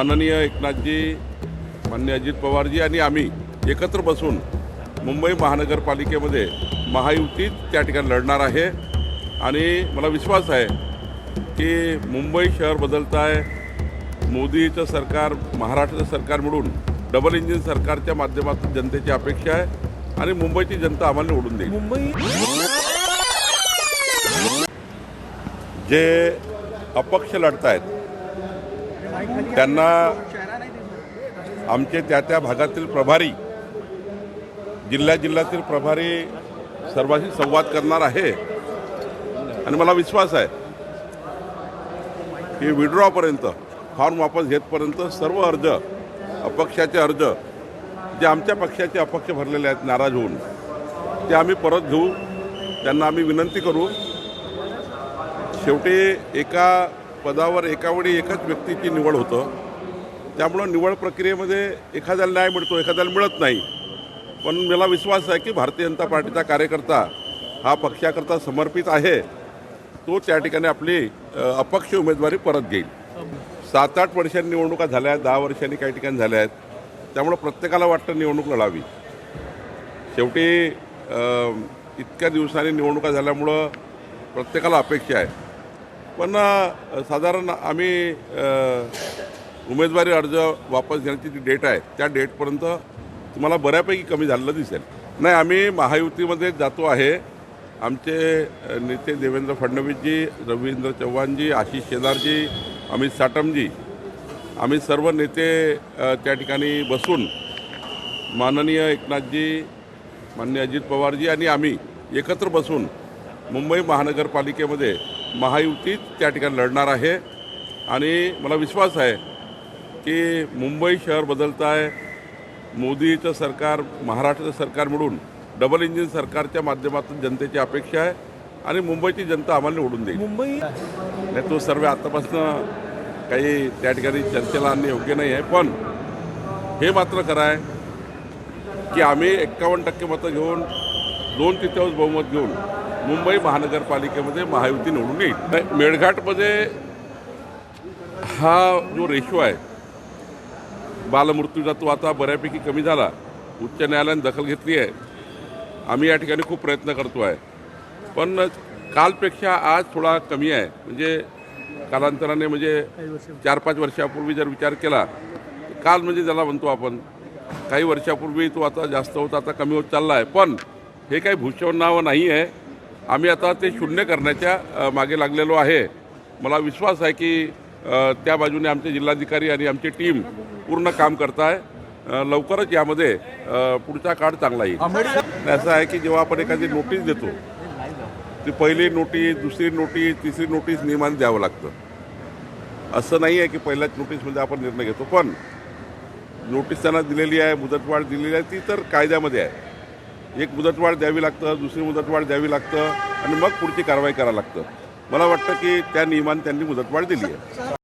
माननीय एकनाथजी मान्य अजित पवारजी आणि आम्ही एकत्र बसून मुंबई महानगरपालिकेमध्ये महायुतीत त्या ठिकाणी लढणार आहे. आणि मला विश्वास आहे की मुंबई शहर बदलत आहे मोदीचं सरकार महाराष्ट्राचं सरकार मिळून डबल इंजिन सरकारच्या माध्यमातून जनतेची अपेक्षा आहे आणि मुंबईची जनता आम्हाला निवडून देईल. मुंबई जे अपक्ष लढत आहेत त्यांना आमचे त्या त्या भागातील प्रभारी जिल्ह्या जिल्ह्यातील प्रभारी सर्वांशी संवाद करणार आहे. आणि मला विश्वास आहे की विड्रॉपर्यंत फॉर्म वापस घेतपर्यंत सर्व अर्ज अपक्षाचे अर्ज जे आमच्या पक्षाचे अपक्ष भरलेले आहेत नाराज होऊन ते आम्ही परत घेऊ. त्यांना आम्ही विनंती करू. शेवटी एका पदावर एकावेळी एकच एकाच व्यक्तीची निवड होतं. त्यामुळं निवड प्रक्रियेमध्ये एखाद्याला न्याय मिळतो एखाद्याला मिळत नाही. पण मला विश्वास आहे की भारतीय जनता पार्टीचा कार्यकर्ता हा पक्षाकरता समर्पित आहे. तो त्या ठिकाणी आपली अपक्ष उमेदवारी परत घेईल. सात आठ वर्षांनी निवडणुका झाल्या आहेत दहा वर्षांनी काही ठिकाणी झाल्या आहेत. त्यामुळं प्रत्येकाला वाटतं निवडणूक लढावी. शेवटी इतक्या दिवसांनी निवडणुका झाल्यामुळं प्रत्येकाला अपेक्षा आहे. पण साधारण आम्ही उमेदवारी अर्ज वापस घेण्याची जी डेट आहे त्या डेटपर्यंत तुम्हाला बऱ्यापैकी कमी झालेलं दिसेल. नाही आम्ही महायुतीमध्ये जातो आहे. आमचे नेते देवेंद्र फडणवीसजी रवींद्र चव्हाणजी आशिष शेलारजी अमित साटमजी आम्ही सर्व नेते त्या ठिकाणी बसून माननीय एकनाथजी माननीय अजित पवारजी आणि आम्ही एकत्र बसून मुंबई महानगरपालिकेमध्ये महायुतीत त्या ठिकाणी लढणार आहे. आणि मला विश्वास आहे की मुंबई शहर बदलत आहे मोदीचं सरकार महाराष्ट्राचं सरकार मिळून डबल इंजिन सरकारच्या माध्यमातून जनतेची अपेक्षा आहे आणि मुंबईची जनता आम्हाला निवडून देईल. मुंबई? नाही तो सर्व आतापासून काही त्या ठिकाणी चर्चेला आणणे योग्य नाही आहे पण हे मात्र खरं आहे की आम्ही एक्कावन्न टक्के मतं घेऊन दोन तृतीयांश बहुमत घेऊन मुंबई महानगरपालिकेमध्ये महायुती निवडून येईल. मेळघाटमध्ये हा जो रेशो आहे बालमृत्यूचा तो आता बऱ्यापैकी कमी झाला. उच्च न्यायालयाने दखल घेतली आहे. आम्ही या ठिकाणी खूप प्रयत्न करतो आहे. पण कालपेक्षा आज थोडा कमी आहे. म्हणजे कालांतराने म्हणजे चार पाच वर्षापूर्वी जर विचार केला तर काल म्हणजे ज्याला म्हणतो आपण काही वर्षापूर्वी तो आता जास्त होता आता कमी होत चालला आहे. पण हे काही भूषवणावं नाही आहे. आम्ही आता ते शून्य करण्याच्या मागे लागलेलो आहे. मला विश्वास आहे की त्या बाजूने आमचे जिल्हाधिकारी आणि आमची टीम पूर्ण काम करत आहे लवकरच यामध्ये पुढचा काळ चांगला येईल. असं आहे की जेव्हा आपण एखादी नोटीस देतो ती पहिली नोटीस दुसरी नोटीस तिसरी नोटीस नियमाने द्यावं लागतं. असं नाही आहे की पहिल्याच नोटीसमध्ये आपण निर्णय घेतो पण नोटीस त्यांना दिलेली आहे मुदतवाढ दिलेली आहे ती तर कायद्यामध्ये आहे. एक मुदतवाढ द्यावी लागतं दुसरी मुदतवाढ द्यावी लागतं आणि मग पुढची कारवाई करावं लागतं. मला वाटतं की त्या नियमाने त्यांनी मुदतवाढ दिली आहे.